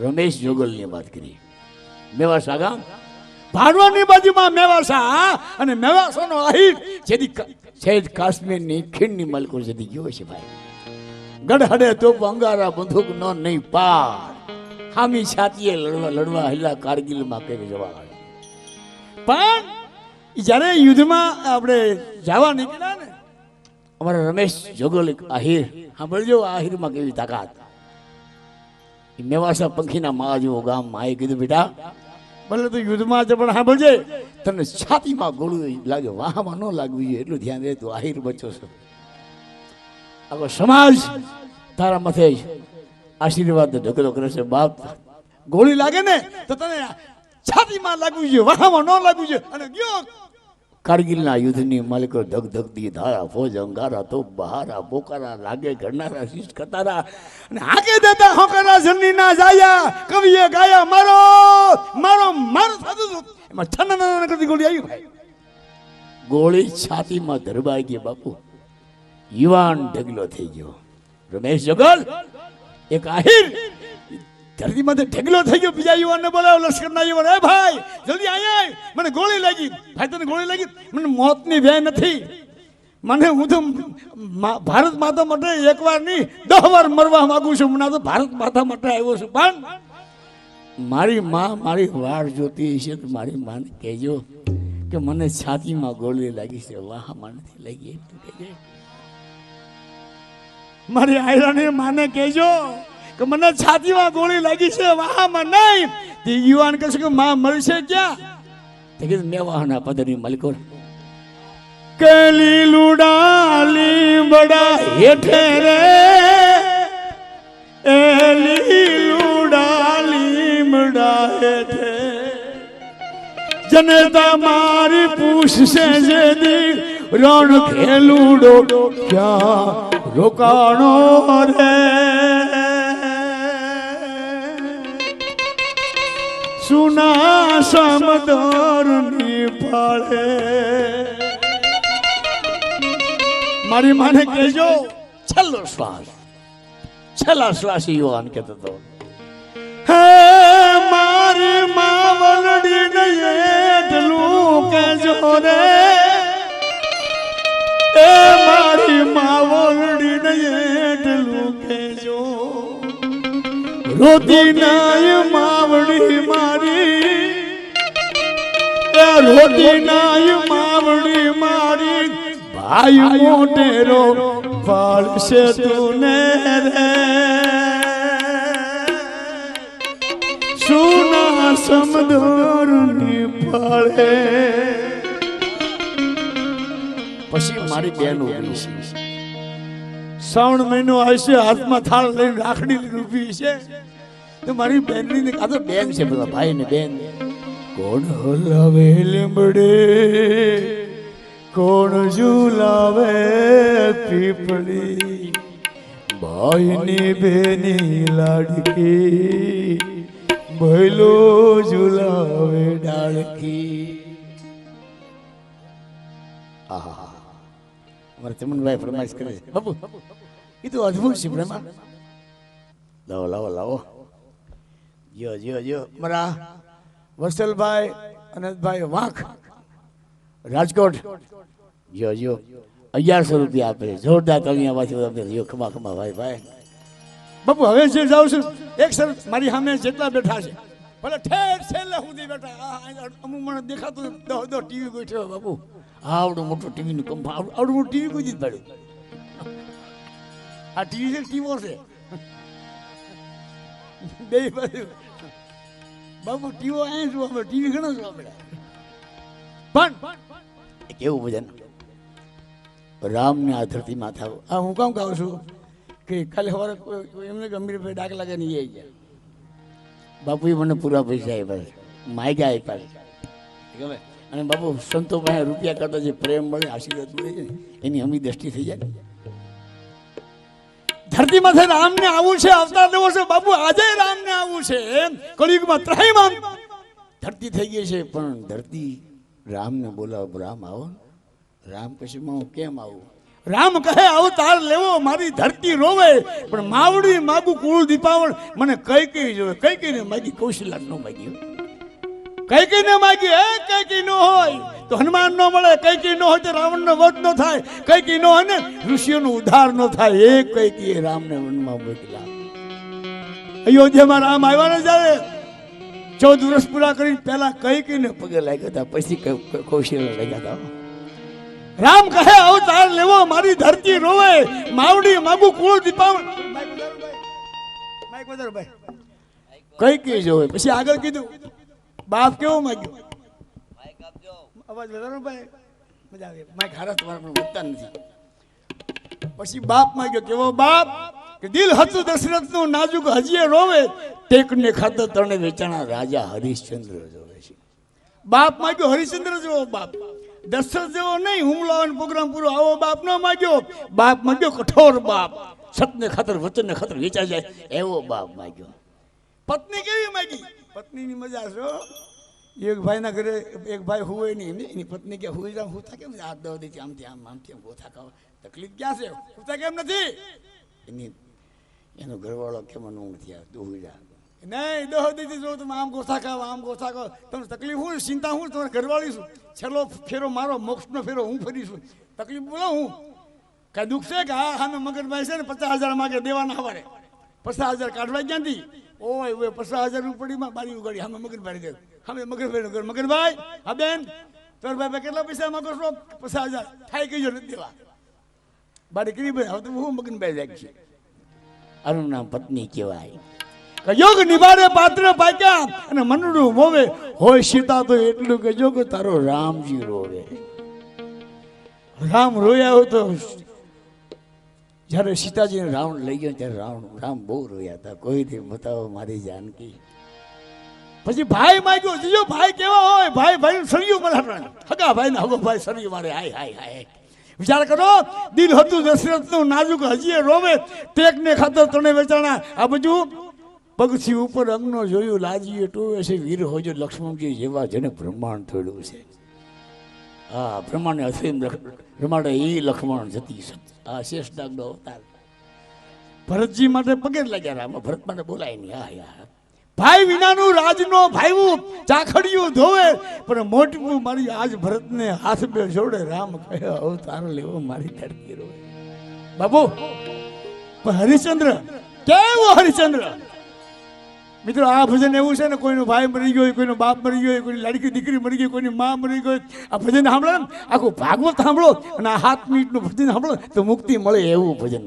રમેશ જોગલની વાત કરી. મેવાસા ગામ? ભાડવાની બાજુમાં મેવાસા અને મેવાસાનો આહિર, જેથી સૈદ કાશ્મીરની ખીણની મલકો જેથી ગયો છે ભાઈ. ગઢહડે તો અંગારા બંદૂક નો નહીં પાર હામી છાતીએ લડવા લડવા હેલા કારગિલમાં કરી જવા પણ જ્યારે યુદ્ધમાં આપણે જવા નીકળ્યા ને, અમારા રમેશ જોગલ આહિર, સાંભળજો, આહિરમાં કેવી તાકાત. મેવાસા પંખીના મા જેવો ગામ માએ કીધું, બેટા, ભલે તો યુદ્ધમાં છે, પણ સાંભળજે. તને છાતીમાં ગોળું લાગે, વાહમાં ન લાગવું જોઈએ, એટલું ધ્યાન દે તું આહિર બચ્યો છો. આખો સમાજ તારા માથે આશીર્વાદ ઢગલો કરે છે, બાપ, ગોળી લાગે ને, તો તને છાતીમાં લાગવું જોઈએ, વાહમાં ન લાગવું જોઈએ. અને ગયો કારગિલના યુદ્ધની માલિકો ધગ ધગતી ધારા, ફોજ, અંગારા તો બહારા બોકારા લાગે ઘડનારા શિષ્ટ કતારા અને આગે દેતા હોકારા જનની ના જાયા. કવિએ ગાયા, મારો મારો મારો સાધુ. એમાં છન્ના કરતી ગોળી આવી ભાઈ. ગોળી છાતીમાં ધરબાઈ ગઈ બાપુ. યુવાન ઢગલો થઈ ગયો. રમેશ જગલ, એક આહિર. ધરતીમાંથી ઢેગલો થઈ ગયો. બીજા યુવાનને બોલાવો, લશ્કરના યુવાન. એ ભાઈ, જલ્દી અહીંયા. મને ગોળી લાગી. ભાઈ, તને ગોળી લાગી? મને મોતની ભય નથી. મને હું તો ભારત માતા માટે એકવાર નહીં, દહ વાર મરવા માંગુ છું. હમણાં તો ભારત માતા માટે આવ્યો છું. પણ મારી માં મારી વાર જોતી છે તો મારી માને કહેજો કે મને છાતીમાં ગોળી લાગી છે. વાહ નથી લાગી. એટલું કહેજે મારી આયરાની માને કહેજો. કે મને છાતીમાં ગોળી લાગી છે વાહમાં નહીં. તે યુવાન કહેશે કે માં મળશે ક્યાં? તે કીધું, મેં વાહના પદની મલકો કલી લુડાલી બડા હેઠે રે. એલી લુડાલી બડા હેઠે. જનતા મારી પૂછશે જે દી રણ ખેલુડો ક્યાં રોકાણો રે? સુના સમદોર પાળે મારી માને કહેજો, છેલ્લો શ્વાસ. છેલ્લા શ્વાસ યુવાન કહેતો હતો. હે મારી માવલડી ને એટલું કહેજો રે. એ મારી માવલડી ને એટલું કહેજો. રોતી નાય માવડી મારી. રોતી નાય માવડી મારી. ભાઈ મોટેરો પાળશે તુને રે. સુના સમદોરની પાળે પછી મારી બેન ઊભી છે. શ્રાવણ મહિનો આવશે, હાથમાં થાળ લઈને રાખડી લઈને છે. તો મારી બેનની ને આ તો બેન છે બધા ભાઈ ને બેન. કોણ હલાવે લીમડે કોણ ઝુલાવે પીપળી? ભાઈની બેની લાડકી. ભૈલો ઝુલાવે ડાળકી. આહા અમારા ચમનભાઈ ફરમાઈશ કરે છે. બાપુ. તો અદ્ભુત છે પ્રેમા લાવો લાવો લાવો જો જો જો મારા વત્સલભાઈ અનંતભાઈ વાંક રાજકોટ જો જો અગિયારસો રૂપિયા આપે જોરદાર કવિયા પાછી આપે. જો ખમા ખમા ભાઈ ભાઈ બાપુ હવે જે જાઉં છું એક સર મારી સામે જેટલા બેઠા છે. ભલે ઠેર છેલ્લે સુધી બેઠા. અમુક મને દેખાતું દો દો ટીવી ગોઠવ્યો બાપુ. આવડું મોટું ટીવી નું કંપ આવડું ટીવી કોઈ દીધ પડ્યું. આ ટીવી છે ટીવો છે. બે બાપુ ટીવો અહીંયા જોવા મળે, ટીવી ઘણો જોવા મળે. પણ કેવું ભજન? રામને આ ધરતી માથા આ હું કામ કહું છું કે કાલે સવારે એમને ગંભીર ભાઈ ડાક લાગે નહીં આવી ગયા. બાપુએ મને પૂરા પૈસા આપ્યા છે. માયગા આપ્યા ગમે અને બાપુ સંતો પાસે રૂપિયા કરતા જે પ્રેમ મળે, આશીર્વાદ મળે એની અમી દ્રષ્ટિ થઈ જાય. ધરતીમાંથી રામને આવું છે અવતાર લેવો છે બાપુ આજે રામને આવું છે. એમ કળિયુગમાં ત્રયમાં ધરતી થઈ ગઈ છે, પણ ધરતી રામને બોલાવો રામ આવો. રામ પછી હું કેમ આવું? રામ કહે અવતાર લેવો, મારી ધરતી રોવે. પણ માવડી, માગું કુળ દીપાવળ મને કઈ કઈ જોવે, કઈ કઈ ને માગી કૌશલ્યા ન માગી કઈ ને માગી હે કઈ કઈ ન હોય. તો હનુમાન ન મળે કઈકી કઈ ન હોય તો રાવણ નો વધ ન થાય કઈકી કઈ ન હોય ને ઋષિઓનો ઉદ્ધાર ન થાય એ કઈકી કઈ રામને વનમાં મોકલ્યા અયોધ્યામાં રામ આવ્યા ને જ્યારે ચૌદ વર્ષ પૂરા કરીને પહેલા કઈ કઈ ને પગે લાગ્યા હતા પછી કૌશલ્ય લાગ્યા હતા. રામ કહે અવતાર લેવો મારી ધરતી રોવે માવડી માગુ કુળ દીપાવણ કઈ કઈ જોવે? પછી આગળ કીધું બાપ કેવો માગ્યો? અવાજ વધારો ભાઈ? મજા આવે. માઇક હારા તમારા પણ વધતા નથી. પછી બાપ માગ્યો, કેવો બાપ? કે દિલ હતું દશરથનું નાજુક હજીએ રોવે, ટેકને ખાતર તણે વેચાણા રાજા હરિશ્ચંદ્ર જોવે છે. બાપ માગ્યો, હરિશ્ચંદ્ર જેવો બાપ. દશરથ જેવો નહીં હુમલો પ્રોગ્રામ પૂરો. આવો બાપ ન માગ્યો. બાપ માગ્યો, કઠોર બાપ. સતને ખાતર, વચનને ખાતર વેચાઈ જાય, એવો બાપ માગ્યો. પત્ની કેવી માગી? પત્નીની મજા છે. એક ભાઈના ઘરે એક ભાઈ હોય નહીં એની પત્ની કે હુઈ જાવ હુતા કેમ હાથ દવા દે આમ આમથી આમ આમ ગોથા ખાવ તકલીફ ક્યાં છે હુતા કેમ નથી એની એનો ઘરવાળો કે મને ઊંઘ થયા જા નહીં દહ દીધી જો તમે આમ ગોથા ખાવ આમ ગોથા ખાવ તમને તકલીફ હું ચિંતા હું તમારે ઘરવાળી છું છેલ્લો ફેરો મારો મોક્ષનો ફેરો હું ફરીશું તકલીફ બોલો હું કાંઈ દુઃખ છે કે હા સામે મગનભાઈ છે ને પચાસ હજાર માગે દેવાના હવારે પચાસ હજાર કાઢવા ક્યાંથી ઓય પચાસ હજાર રૂપિયામાં બારી ઉગાડી સામે મગનભાઈ ગયો સામે મગનભાઈ ઘર. મગનભાઈ હા બેન, તાર ભાઈ કેટલા પૈસા માંગો છો? પચાસ હજાર. થાય કહીજો નથી દેવા. બારી કરી ભાઈ હવે તો હું મગનભાઈ જાય છે. નામ પત્ની કહેવાય. યોગ નિભાડે પાત્ર પાક્યા અને મનડું મોવે. હોય સીતા તો એટલું કહેજો કે તારો રામજી રોવે. રામ રોયા હોય તો જ્યારે સીતાજીને રાવણ લઈ ગયો, ત્યારે રાવણ, રામ બહુ રોયા હતા. કોઈ નહીં બતાવો મારી જાનકી. પછી ભાઈ માગ્યો, જીજો ભાઈ કેવા હોય? ભાઈ ભાઈ સળિયું મળે હગા ભાઈ ને હગો ભાઈ સળિયું મારે હાય હાય હાય વિચાર કરો, દિલ હતું દશરથનું નાજુક હજીએ રોવે, ટેકને ખાતર તને વેચાણા. આ બધું પગથી ઉપર અંગનો જોયું, લાજીએ ટોવે છે, વીર હોજો લક્ષ્મણજી જેવા જેને બ્રહ્માંડ થોડું છે. હા બ્રહ્માંડ અસીમ બ્રહ્માંડ એ લક્ષ્મણ જતી આ શેષ નાગનો અવતાર. ભરતજી માટે પગે લગ્યા રામ ભરત માટે બોલાય નહીં. હા યાર ભાઈ વિનાનું રાજનો ભાઈવું ચાખડિયું ધોવે. પણ મોટું મારી આજ ભરતને હાથ બે જોડે રામ કહે, અવતાર લેવો મારી ધરતી રોવે બાબુ હરિશ્ચંદ્ર, કેવો હરિશ્ચંદ્ર? મિત્રો, આ ભજન એવું છે ને, કોઈનો ભાઈ મરી ગયો, કોઈનો બાપ મરી ગયો, કોઈની લડકી દીકરી મરી ગઈ, કોઈની મા મરી ગઈ. આ ભજન સાંભળો ને, આખું ભાગવત સાંભળો અને આ હાથ મિનિટનું ભજન સાંભળો તો મુક્તિ મળે એવું ભજન.